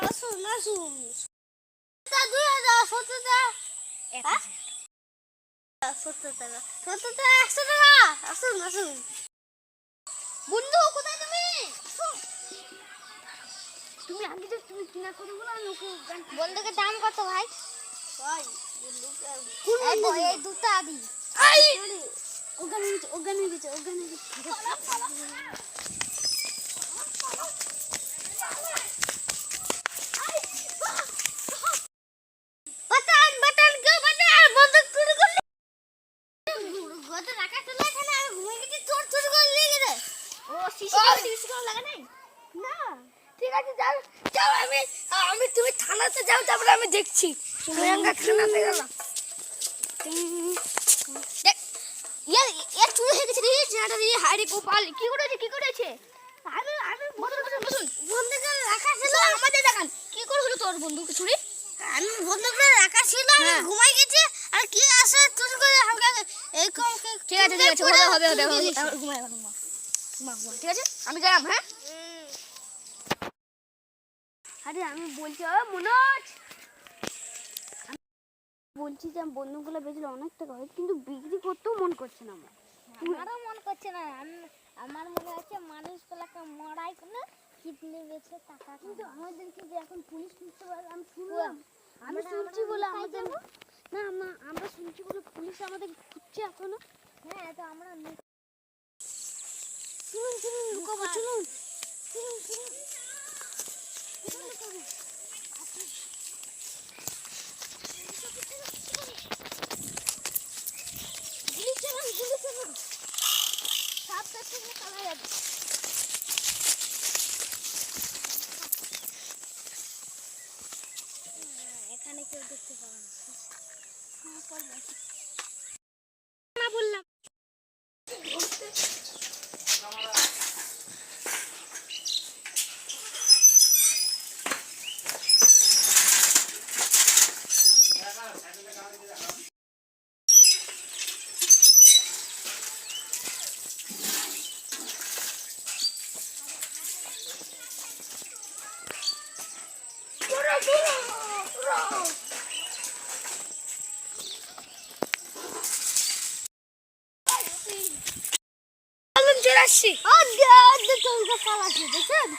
আসুন আসুন হাজার সত্তর টাকা? সত্তর টাকা সত্তর টাকা একশো টাকা আসুন আসুন বন্ধু কোথায় তুমি তুমি যে তুমি কিনা করে বলো আমি ওকে বন্ধুকে দাম কত ভাই ভাই এই দুটো আদি ওখানে ওখানে ওখানে গেছে বাতান বাতান কেউ বাতান বন্ধু চুরি করলি গত রাখা ছিল এখানে আমি ঘুমিয়ে গেছি চোর চুরি করে নিয়ে গেছে ও সিসি ওই! সিসি করে লাগা নাই না ঠিক আছে যাও যাও আমি আমি তুমি থানাতে যাও তারপরে আমি দেখছি। তুমি একটা থানাতে গেলাম দেখ ইয়ে এর চুরি হয়ে গেছে রে চেনাটা রে হায় রে গোপাল কি করেছে কি করেছে? আমি আমি বসুন রাখা ছিল আমাদের দেখান কি করে হলো তোর বন্ধুকে চুরি? আমি বন্ধুকে রাখা ছিল আমি হ্যাঁ। ঘুমাই গেছি আর কি আসে চুরি করে আমাকে এই ঠিক আছে ঠিক আছে হবে হবে হবে হবে। ঘুমাই ঘুমা ঘুমা ঘুমা ঠিক আছে আমি গেলাম হ্যাঁ? আরে আমি বলছি ও মনোজ! বলছি যে বন্ধুগুলো বেচলে অনেক টাকা হয় কিন্তু বিক্রি করতেও মন করছে না আমার। আমারও মন করছে না। আমি- আমার মনে হচ্ছে মানুষগুলোকে মরাই কোনো কিডনি বেচে টাকা কিন্তু আমাদেরকে যে এখন পুলিশ খুঁজতে পারবে আমি শুনলাম। আমি শুনছি বলে আমাদের? না আমরা শুনছি বলে পুলিশ আমাদের খুঁজছে এখনও। হ্যাঁ তো আমরা শুনুন শুনুন লুকাবো লুকাবো। চলুন চলুন এখানে কেউ দেখতে পাবে না বললাম। Alın Jurassic. Hadi hadi Tolga falan edeceğim.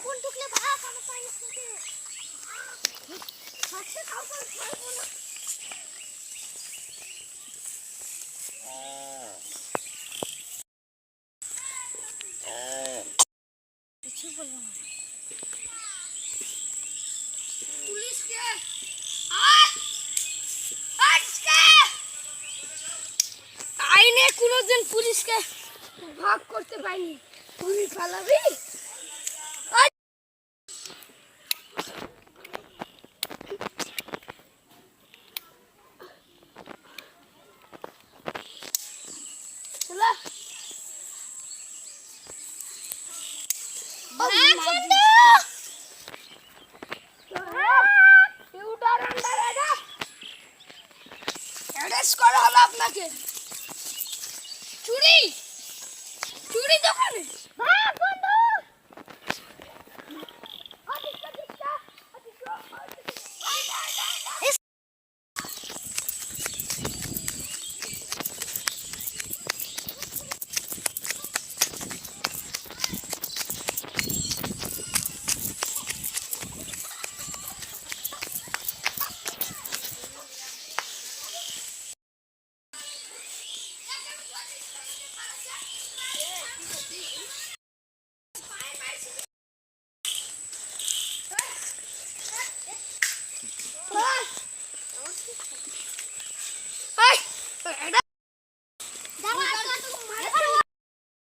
কোনোদিন পুলিশকে ভাগ করতে পারিনি। তুই পালাবি? করা হলো আপনাকে। চুরি। চুরি দোকানে ভাগ বন্ধু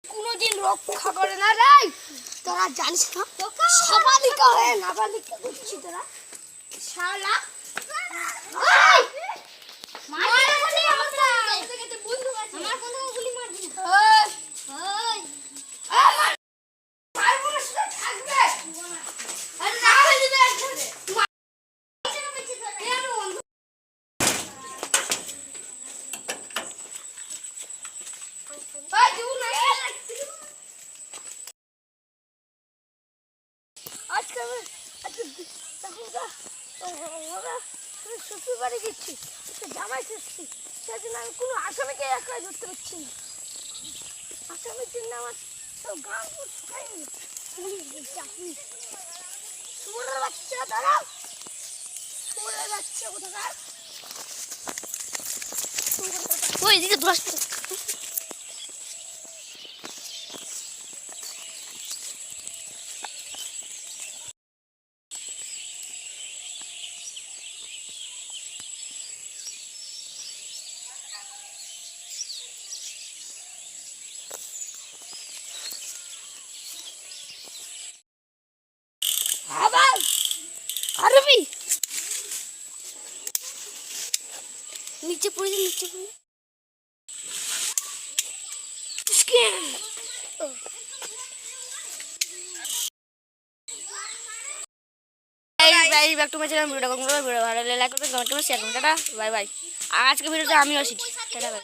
কোনোদিন রক্ষা করে না রে। তোরা জানিস না, সবালিকা হয়ে নাবালিকা করছি তোরা। শালা। এই! মায়ের বলি শ্বশুর বাড়ি গেছি জামাই শেষছি জন্য আমি কোনো আসামিকে একাই ধরতে পারছি না আসামির জন্য আমার সব গান শুকায়নি পুলিশ বলছে আপনি সুরের বাচ্চা দাঁড়াও সুরের বাচ্চা কোথাকার ওই এদিকে দশ আবার? আরবি? নিচে পড়ে নিচে পড়ে ভিডিওটা ভিডিও ভালো লাগলে লাইক করবেন কমেন্ট করবেন শেয়ার করবেন, টাটা বাই বাই আজকে ভিডিওতে আমিও আসি, টাটা বাই